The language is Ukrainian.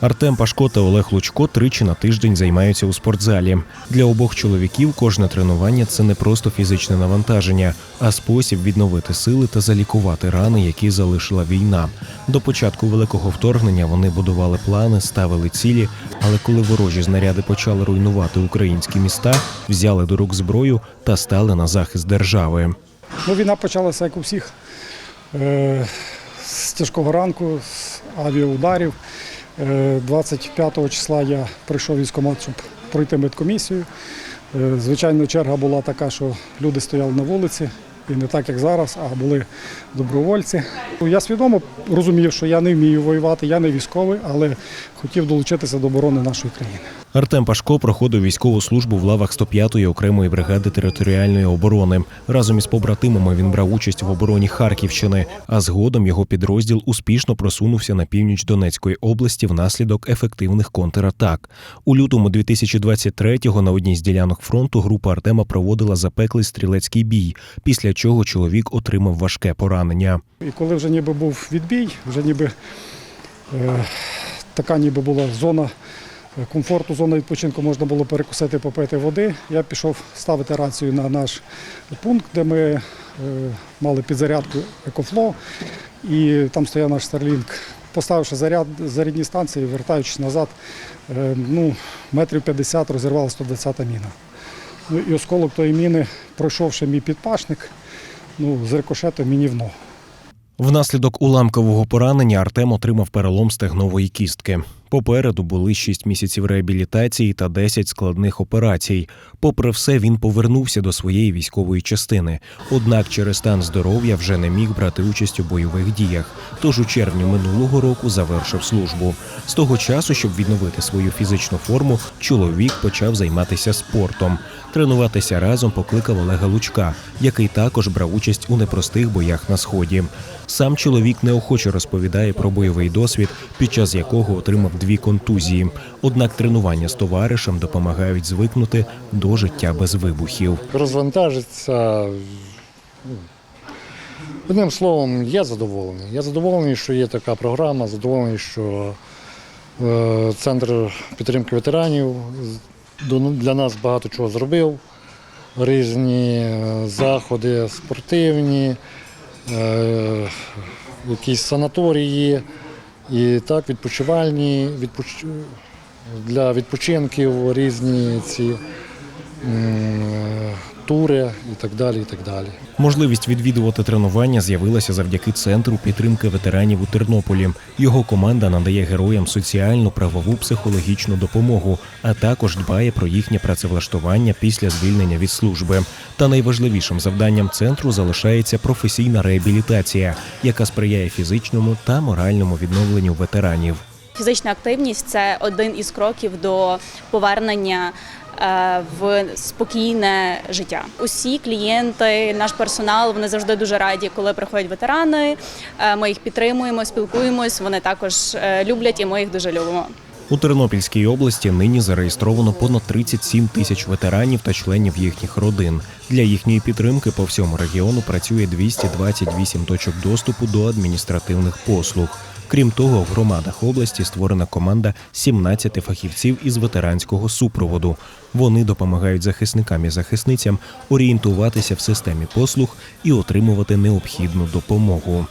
Артем Пашко та Олег Лучко тричі на тиждень займаються у спортзалі. Для обох чоловіків кожне тренування це не просто фізичне навантаження, а спосіб відновити сили та залікувати рани, які залишила війна. До початку великого вторгнення вони будували плани, ставили цілі, але коли ворожі знаряди почали руйнувати українські міста, взяли до рук зброю та стали на захист держави. Ну, війна почалася, як у всіх, е, з тяжкого ранку, з авіаударів. Е, 25 числа я прийшов військкомат, щоб пройти медкомісію. Е, Звичайно, черга була така, що люди стояли на вулиці, і не так, як зараз, а були добровольці. Я свідомо розумів, що я не вмію воювати, я не військовий, але хотів долучитися до оборони нашої країни. Артем Пашко проходив військову службу в лавах 105-ї окремої бригади територіальної оборони. Разом із побратимами він брав участь в обороні Харківщини, а згодом його підрозділ успішно просунувся на північ Донецької області внаслідок ефективних контратак. У лютому 2023-го на одній з ділянок фронту група Артема проводила запеклий стрілецький бій, після чого чоловік отримав важке поранення. І коли вже ніби був відбій, вже ніби е, така ніби була зона е, комфорту, зона відпочинку, можна було перекусити, попити води. Я пішов ставити рацію на наш пункт, де ми е, мали підзарядку Екофло, і там стояв наш Starlink. Поставивши заряд, зарядні станції, вертаючись назад, е, ну, метрів 50 розірвала 120-та міна. Ну, і осколок тої міни, пройшовши мій підпашник, ну, з рикошетом мені в ногу. Внаслідок уламкового поранення Артем отримав перелом стегнової кістки. Попереду були 6 місяців реабілітації та 10 складних операцій. Попри все, він повернувся до своєї військової частини. Однак через стан здоров'я вже не міг брати участь у бойових діях. Тож у червні минулого року завершив службу. З того часу, щоб відновити свою фізичну форму, чоловік почав займатися спортом. Тренуватися разом покликав Олега Лучка, який також брав участь у непростих боях на сході. Сам чоловік неохоче розповідає про бойовий досвід, під час якого отримав дві контузії. Однак тренування з товаришем допомагають звикнути до життя без вибухів. розвантажиться. Ну, Одним словом, я задоволений. Я задоволений, що є така програма, задоволений, що е, центр підтримки ветеранів для нас багато чого зробив. Різні е, заходи спортивні, е, якісь санаторії і так відпочивальні відпоч... для відпочинків різні ці м, і так далі. І так далі. Можливість відвідувати тренування з'явилася завдяки центру підтримки ветеранів у Тернополі. Його команда надає героям соціальну, правову, психологічну допомогу, а також дбає про їхнє працевлаштування після звільнення від служби. Та найважливішим завданням центру залишається професійна реабілітація, яка сприяє фізичному та моральному відновленню ветеранів. Фізична активність це один із кроків до повернення в спокійне життя. Усі клієнти, наш персонал, вони завжди дуже раді, коли приходять ветерани. Е, Ми їх підтримуємо, спілкуємось. Вони також е, люблять і ми їх дуже любимо. У Тернопільській області нині зареєстровано понад 37 тисяч ветеранів та членів їхніх родин. Для їхньої підтримки по всьому регіону працює 228 точок доступу до адміністративних послуг. Крім того, в громадах області створена команда 17 фахівців із ветеранського супроводу. Вони допомагають захисникам і захисницям орієнтуватися в системі послуг і отримувати необхідну допомогу.